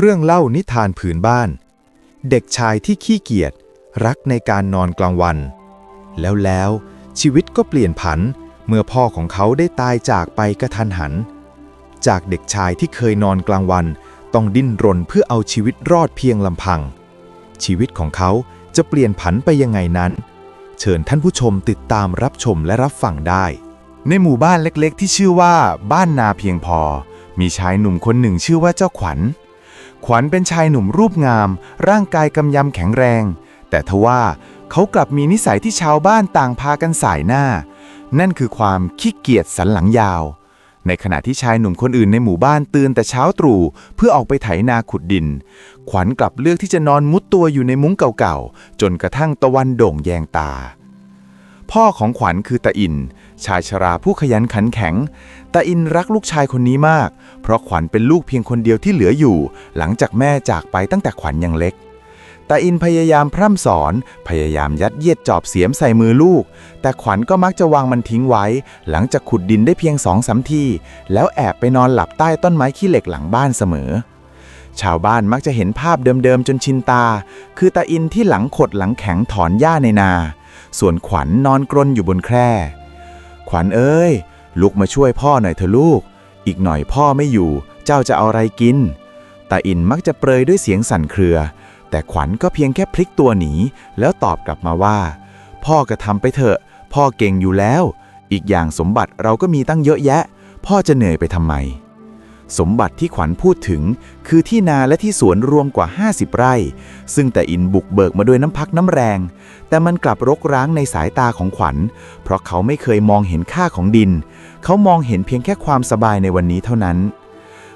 เรื่องเล่านิทานผืนบ้าน เด็กชายที่ขี้เกียจรักในการนอนกลางวัน แล้วแล้วชีวิตก็เปลี่ยนผันเมื่อพ่อของเขาได้ตายจากไปกระทันหัน จากเด็กชายที่เคยนอนกลางวัน ต้องดิ้นรนเพื่อเอาชีวิตรอดเพียงลำพัง ชีวิตของเขาจะเปลี่ยนผันไปยังไงนั้น เชิญท่านผู้ชมติดตามรับชมและรับฟังได้ ในหมู่บ้านเล็กๆ ที่ชื่อว่าบ้านนาเพียงพอ มีชายหนุ่มคนหนึ่งชื่อว่าเจ้าขวัญ ขวัญเป็นชายหนุ่มรูปงาม ร่างกายกำยำแข็งแรง แต่ทว่าเขากลับมีนิสัยที่ชาวบ้านต่างพากันสายหน้า นั่นคือความขี้เกียจสันหลังยาว ในขณะที่ชายหนุ่มคนอื่นในหมู่บ้านตื่นแต่เช้าตรู่เพื่อออกไปไถนาขุดดิน ขวัญกลับเลือกที่จะนอนมุดตัวอยู่ในมุ้งเก่าๆ จนกระทั่งตะวันโด่งแยงตา พ่อของขวัญคือตาอิน ชายชราผู้ขยันขันแข็ง ตาอินรักลูกชายคนนี้มาก เพราะขวัญเป็นลูกเพียงคนเดียวที่เหลืออยู่ หลังจากแม่จากไปตั้งแต่ขวัญยังเล็กตาอินพยายามพร่ำสอน พยายามยัดเยียดจอบเสียมใส่มือลูก แต่ขวัญก็มักจะวางมันทิ้งไว้ หลังจากขุดดินได้เพียงสองสามที แล้วแอบไปนอนหลับใต้ต้นไม้ขี้เหล็กหลังบ้านเสมอ ชาวบ้านมักจะเห็นภาพเดิมๆจนชินตา คือตาอินที่หลังขดหลังแข็งถอนหญ้าในนา ส่วนขวัญนอนกรนอยู่บนแคร่ ขวัญเอ้ย ลุกมาช่วยพ่อหน่อยเถอะลูก อีกหน่อยพ่อไม่อยู่ เจ้าจะเอาอะไรกิน ตาอินมักจะเปรยด้วยเสียงสั่นเครือ แต่ขวัญก็เพียงแค่พลิกตัวหนี แล้วตอบกลับมาว่า พ่อก็ทำไปเถอะ พ่อเก่งอยู่แล้ว อีกอย่างสมบัติเราก็มีตั้งเยอะแยะ พ่อจะเหนื่อยไปทำไม สมบัติที่ขวัญพูดถึง คือที่นาและที่สวนรวมกว่า 50 ไร่ ซึ่งแต่อินบุกเบิกมาด้วยน้ำพักน้ำแรง แต่มันกลับรกร้างในสายตาของขวัญ เพราะเขาไม่เคยมองเห็นค่าของดิน เขามองเห็นเพียงแค่ความสบายในวันนี้เท่านั้น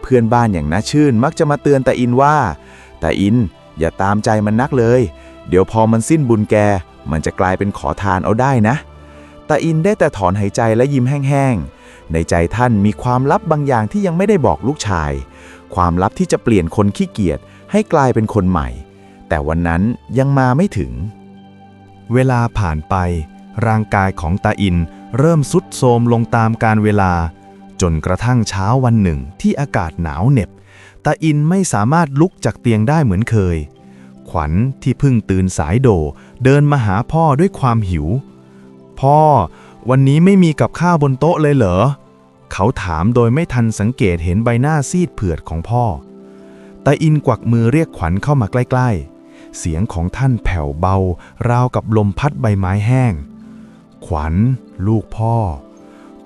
เพื่อนบ้านอย่างน่าชื่นมักจะมาเตือนแต่อินว่าแต่อินอย่าตามใจมันนักเลย เดี๋ยวพอมันสิ้นบุญแก มันจะกลายเป็นขอทานเอาได้นะตาอินได้แต่ถอนหายใจและยิ้มแห้งๆ ในใจท่านมีความลับบางอย่างที่ยังไม่ได้บอกลูกชาย ความลับที่จะเปลี่ยนคนขี้เกียจให้กลายเป็นคนใหม่ แต่วันนั้นยังมาไม่ถึง เวลาผ่านไป ร่างกายของตาอินเริ่มสุดโทมลงตามการเวลา จนกระทั่งเช้าวันหนึ่งที่อากาศหนาวเหน็บตาอินไม่สามารถลุกจากเตียงได้เหมือนเคย ขวัญที่เพิ่งตื่นสายโด เดินมาหาพ่อด้วยความหิว พ่อ วันนี้ไม่มีกับข้าวบนโต๊ะเลยเหรอ เขาถามโดยไม่ทันสังเกตเห็นใบหน้าซีดเผือดของพ่อตาอินกวักมือเรียกขวัญเข้ามาใกล้ ๆ เสียงของท่านแผ่วเบา ราวกับลมพัดใบไม้แห้ง ขวัญ ลูกพ่อ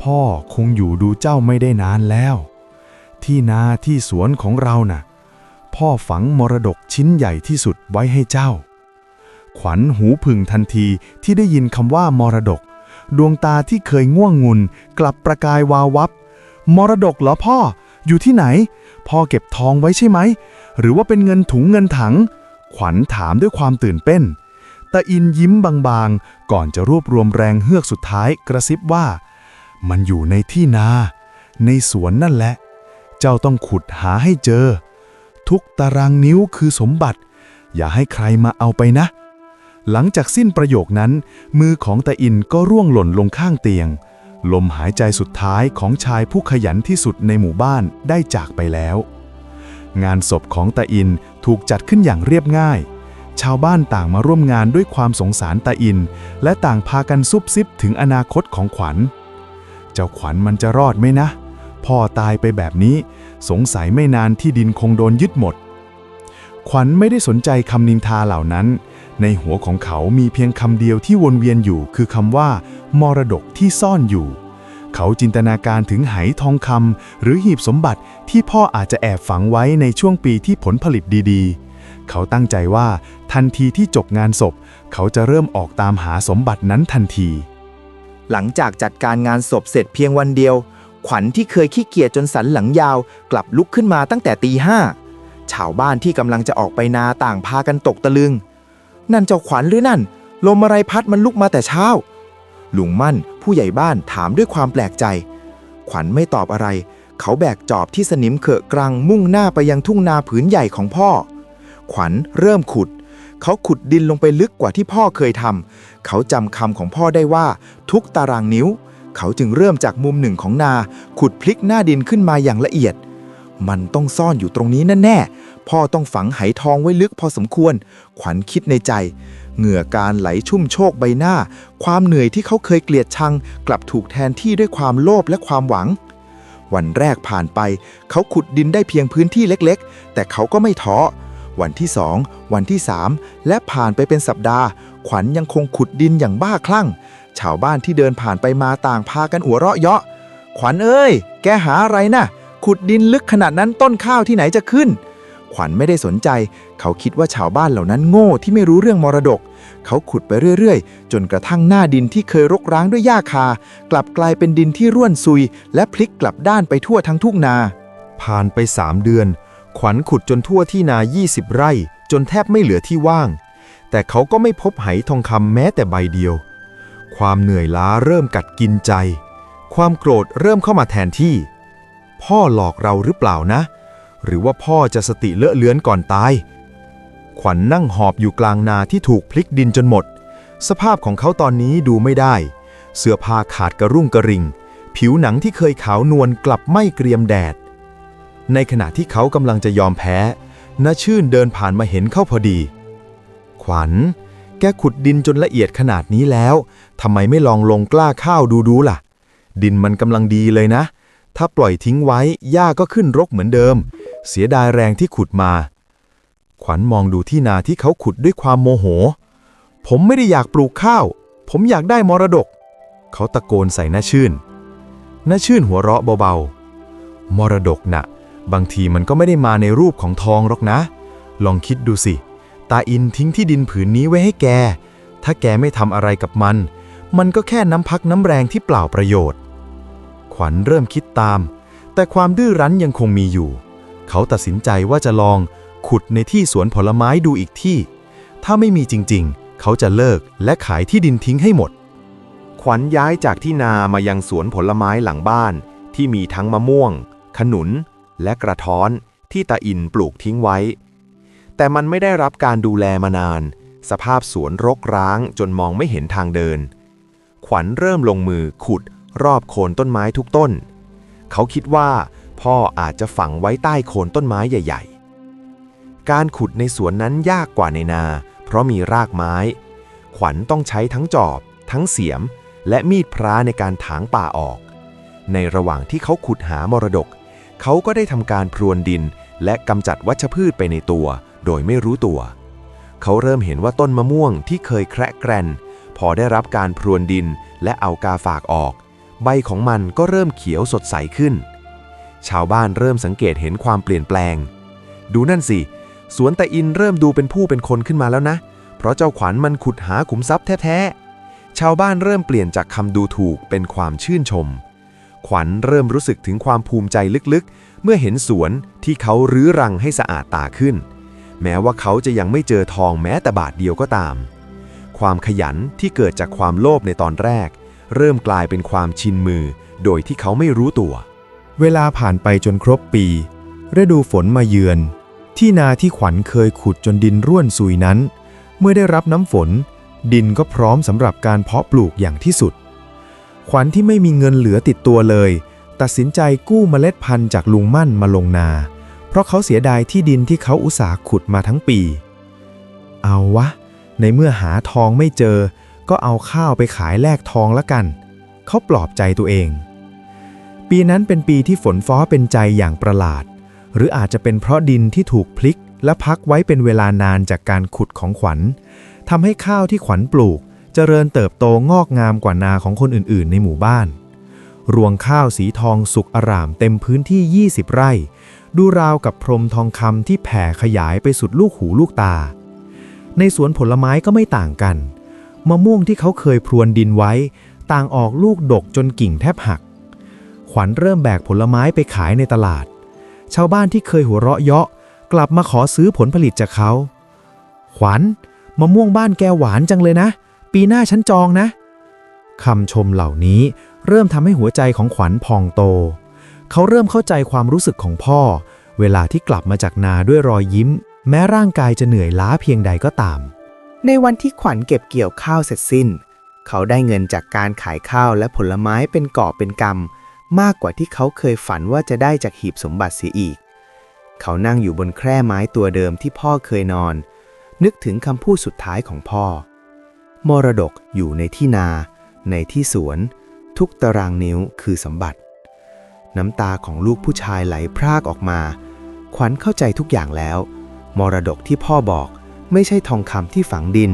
พ่อคงอยู่ดูเจ้าไม่ได้นานแล้ว ที่นาที่สวนของเราน่ะ พ่อฝังมรดกชิ้นใหญ่ที่สุดไว้ให้เจ้า ขวัญหูผึ่งทันทีที่ได้ยินคำว่ามรดก ดวงตาที่เคยง่วงงุนกลับประกายวาววับ มรดกเหรอพ่อ อยู่ที่ไหน พ่อเก็บทองไว้ใช่ไหม หรือว่าเป็นเงินถุงเงินถัง ขวัญถามด้วยความตื่นเต้นตาอินยิ้มบางๆ ก่อนจะรวบรวมแรงเฮือกสุดท้ายกระซิบว่า มันอยู่ในที่นา ในสวนนั่นแหละ เจ้าต้องขุดหาให้เจอ ทุกตารางนิ้วคือสมบัติ อย่าให้ใครมาเอาไปนะ หลังจากสิ้นประโยคนั้น มือของตาอินก็ร่วงหล่นลงข้างเตียง ลมหายใจสุดท้ายของชายผู้ขยันที่สุดในหมู่บ้านได้จากไปแล้ว งานศพของตาอินถูกจัดขึ้นอย่างเรียบง่าย ชาวบ้านต่างมาร่วมงานด้วยความสงสารตาอิน และต่างพากันซุบซิบถึงอนาคตของขวัญ เจ้าขวัญมันจะรอดไหมนะ พ่อตายไปแบบนี้ สงสัยไม่นานที่ดินคงโดนยึดหมด ขวัญไม่ได้สนใจคำนินทาเหล่านั้น ในหัวของเขามีเพียงคำเดียวที่วนเวียนอยู่ คือคำว่า มรดกที่ซ่อนอยู่ เขาจินตนาการถึงไหทองคำหรือหีบสมบัติที่พ่ออาจจะแอบฝังไว้ในช่วงปีที่ผลผลิตดีๆ เขาตั้งใจว่า ทันทีที่จบงานศพ เขาจะเริ่มออกตามหาสมบัตินั้นทันที หลังจากจัดการงานศพเสร็จเพียงวันเดียว ขวัญที่เคยขี้เกียจจนสันหลังยาว กลับลุกขึ้นมาตั้งแต่ตีห้าชาวบ้านที่กำลังจะออกไปนาต่างพากันตกตะลึง นั่นเจ้าขวัญหรือนั่น ลมอะไรพัดมันลุกมาแต่เช้า ลุงมั่นผู้ใหญ่บ้านถามด้วยความแปลกใจ ขวัญไม่ตอบอะไร เขาแบกจอบที่สนิมเขอะกรังมุ่งหน้าไปยังทุ่งนาผืนใหญ่ของพ่อ ขวัญเริ่มขุด เขาขุดดินลงไปลึกกว่าที่พ่อเคยทำเขาจำคำของพ่อได้ว่า ทุกตารางนิ้ว เขาจึงเริ่มจากมุมหนึ่งของนา ขุดพลิกหน้าดินขึ้นมาอย่างละเอียด มันต้องซ่อนอยู่ตรงนี้แน่ๆ พ่อต้องฝังไหทองไว้ลึกพอสมควร ขวัญคิดในใจ เหงื่อการไหลชุ่มโชกใบหน้า ความเหนื่อยที่เขาเคยเกลียดชัง กลับถูกแทนที่ด้วยความโลภและความหวัง วันแรกผ่านไป เขาขุดดินได้เพียงพื้นที่เล็กๆ แต่เขาก็ไม่ท้อ วันที่สอง วันที่สามและผ่านไปเป็นสัปดาห์ ขวัญยังคงขุดดินอย่างบ้าคลั่ง ชาวบ้านที่เดินผ่านไปมาต่างพากันหัวเราะเยาะ ขวัญเอ้ย แกหาอะไรนะ่ะ ขุดดินลึกขนาดนั้นต้นข้าวที่ไหนจะขึ้น ขวัญไม่ได้สนใจ เขาคิดว่าชาวบ้านเหล่านั้นโง่ที่ไม่รู้เรื่องมรดก เขาขุดไปเรื่อยๆ จนกระทั่งหน้าดินที่เคยรกร้างด้วยหญ้าคา กลับกลายเป็นดินที่ร่วนซุย และพลิกกลับด้านไปทั่วทั้งทุ่งนา ผ่านไปสามเดือน ขวัญขุดจนทั่วที่นา 20 ไร่ จนแทบไม่เหลือที่ว่าง แต่เขาก็ไม่พบไหทองคำแม้แต่ใบเดียว ความเหนื่อยล้าเริ่มกัดกินใจ ความโกรธเริ่มเข้ามาแทนที่ พ่อหลอกเราหรือเปล่านะ หรือว่าพ่อจะสติเลอะเลือนก่อนตาย ขวัญนั่งหอบอยู่กลางนาที่ถูกพลิกดินจนหมด สภาพของเขาตอนนี้ดูไม่ได้ เสื้อผ้าขาดกระรุ่งกระริง ผิวหนังที่เคยขาวนวลกลับไม่เกรียมแดด ในขณะที่เขากำลังจะยอมแพ้นาชื่นเดินผ่านมาเห็นเข้าพอดี ขวัญ แกขุดดินจนละเอียดขนาดนี้แล้วทำไมไม่ลองลงกล้าข้าวดูดูล่ะ ดินมันกำลังดีเลยนะ ถ้าปล่อยทิ้งไว้หญ้าก็ขึ้นรกเหมือนเดิม เสียดายแรงที่ขุดมา ขวัญมองดูที่นาที่เขาขุดด้วยความโมโห ผมไม่ได้อยากปลูกข้าว ผมอยากได้มรดก เขาตะโกนใส่หน้าชื่นหน้าชื่นหัวเราะเบาๆ มรดกน่ะ บางทีมันก็ไม่ได้มาในรูปของทองหรอกนะ ลองคิดดูสิ ตาอินทิ้งที่ดินผืนนี้ไว้ให้แก ถ้าแกไม่ทำอะไรกับมัน มันก็แค่น้ำพักน้ำแรงที่เปล่าประโยชน์ ขวัญเริ่มคิดตาม แต่ความดื้อรั้นยังคงมีอยู่ เขาตัดสินใจว่าจะลองขุดในที่สวนผลไม้ดูอีกที่ ถ้าไม่มีจริงๆ เขาจะเลิกและขายที่ดินทิ้งให้หมด ขวัญย้ายจากที่นามายังสวนผลไม้หลังบ้าน ที่มีทั้งมะม่วง ขนุน และกระท้อนที่ตาอินปลูกทิ้งไว้ แต่มันไม่ได้รับการดูแลมานาน สภาพสวนรกร้างจนมองไม่เห็นทางเดิน ขวัญเริ่มลงมือขุด รอบโคนต้นไม้ทุกต้น เขาคิดว่าพ่ออาจจะฝังไว้ใต้โคนต้นไม้ใหญ่ ๆ การขุดในสวนนั้นยากกว่าในนา เพราะมีรากไม้ ขวัญต้องใช้ทั้งจอบ ทั้งเสียม และมีดพร้าในการถางป่าออก ในระหว่างที่เขาขุดหามรดก เขาก็ได้ทำการพรวนดิน และกำจัดวัชพืชไปในตัว โดยไม่รู้ตัว เขาเริ่มเห็นว่าต้นมะม่วงที่เคยแคระแกรนพอได้รับการพรวนดินและเอากาฝากออก ใบของมันก็เริ่มเขียวสดใสขึ้น ชาวบ้านเริ่มสังเกตเห็นความเปลี่ยนแปลง ดูนั่นสิ สวนตะอินเริ่มดูเป็นผู้เป็นคนขึ้นมาแล้วนะ เพราะเจ้าขวัญมันขุดหาขุมทรัพย์แท้ๆ ชาวบ้านเริ่มเปลี่ยนจากคำดูถูกเป็นความชื่นชม ขวัญเริ่มรู้สึกถึงความภูมิใจลึกๆ เมื่อเห็นสวนที่เขารื้อรังให้สะอาดตาขึ้น แม้ว่าเขาจะยังไม่เจอทองแม้แต่บาทเดียวก็ตาม ความขยันที่เกิดจากความโลภในตอนแรก เริ่มกลายเป็นความชินมือ โดยที่เขาไม่รู้ตัว เวลาผ่านไปจนครบปี ฤดูฝนมาเยือน ที่นาที่ขวัญเคยขุดจนดินร่วนซุยนั้น เมื่อได้รับน้ำฝน ดินก็พร้อมสำหรับการเพาะปลูกอย่างที่สุด ขวัญที่ไม่มีเงินเหลือติดตัวเลย ตัดสินใจกู้เมล็ดพันธุ์จากลุงมั่นมาลงนา เพราะเขาเสียดายที่ดินที่เขาอุตสาห์ขุดมาทั้งปี เอาวะ ในเมื่อหาทองไม่เจอ ก็เอาข้าวไปขายแลกทองละกัน เขาปลอบใจตัวเอง ปีนั้นเป็นปีที่ฝนฟ้าเป็นใจอย่างประหลาด หรืออาจจะเป็นเพราะดินที่ถูกพลิกและพักไว้เป็นเวลานานจากการขุดของขวัญทำให้ข้าวที่ขวัญปลูกเจริญเติบโตงอกงามกว่านาของคนอื่นๆ ในหมู่บ้าน รวงข้าวสีทองสุกอร่ามเต็มพื้นที่ 20 ไร่ ดูราวกับพรมทองคำที่แผ่ขยายไปสุดลูกหูลูกตา ในสวนผลไม้ก็ไม่ต่างกัน มะม่วงที่เขาเคยพรวนดินไว้ ต่างออกลูกดกจนกิ่งแทบหัก ขวัญเริ่มแบกผลไม้ไปขายในตลาด ชาวบ้านที่เคยหัวเราะเยาะ กลับมาขอซื้อผลผลิตจากเขา ขวัญมะม่วงบ้านแกหวานจังเลยนะ ปีหน้าฉันจองนะคำชมเหล่านี้เริ่มทำให้หัวใจของขวัญพองโต เขาเริ่มเข้าใจความรู้สึกของพ่อ เวลาที่กลับมาจากนาด้วยรอยยิ้ม แม้ร่างกายจะเหนื่อยล้าเพียงใดก็ตาม ในวันที่ขวัญเก็บเกี่ยวข้าวเสร็จสิ้น เขาได้เงินจากการขายข้าวและผลไม้เป็นกอเป็นกำมากกว่าที่เขาเคยฝันว่าจะได้จากหีบสมบัติเสียอีก เขานั่งอยู่บนแคร่ไม้ตัวเดิมที่พ่อเคยนอน นึกถึงคำพูดสุดท้ายของพ่อ มรดกอยู่ในที่นา ในที่สวน ทุกตารางนิ้วคือสมบัติ น้ำตาของลูกผู้ชายไหลพรากออกมา ขวัญเข้าใจทุกอย่างแล้ว มรดกที่พ่อบอก ไม่ใช่ทองคำที่ฝังดิน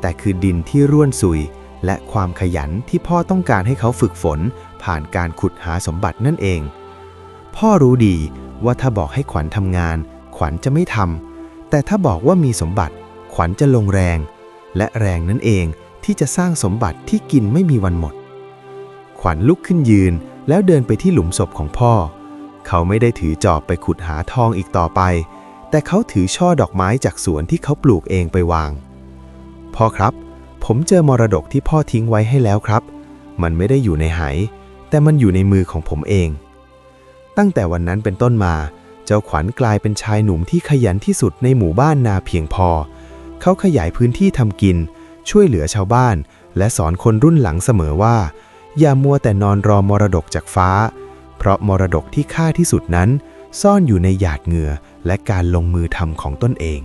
แต่คือดินที่ร่วนซุย และความขยันที่พ่อต้องการให้เขาฝึกฝน ผ่านการขุดหาสมบัตินั่นเอง พ่อรู้ดีว่าถ้าบอกให้ขวัญทำงาน ขวัญจะไม่ทำแต่ถ้าบอกว่ามีสมบัติ ขวัญจะลงแรง และแรงนั่นเองที่จะสร้างสมบัติที่กินไม่มีวันหมด ขวัญลุกขึ้นยืน แล้วเดินไปที่หลุมศพของพ่อ เขาไม่ได้ถือจอบไปขุดหาทองอีกต่อไป แต่เขาถือช่อดอกไม้จากสวนที่เขาปลูกเองไปวาง พ่อครับ ผมเจอมรดกที่พ่อทิ้งไว้ให้แล้วครับ มันไม่ได้อยู่ในหายแต่มันอยู่ในมือของผมเอง ตั้งแต่วันนั้นเป็นต้นมา เจ้าขวัญกลายเป็นชายหนุ่มที่ขยันที่สุดในหมู่บ้านนาเพียงพอ เขาขยายพื้นที่ทำกิน ช่วยเหลือชาวบ้าน และสอนคนรุ่นหลังเสมอว่า อย่ามัวแต่นอนรอมรดกจากฟ้า เพราะมรดกที่ค่าที่สุดนั้น ซ่อนอยู่ในหยาดเหงื่อ และการลงมือทำของตนเอง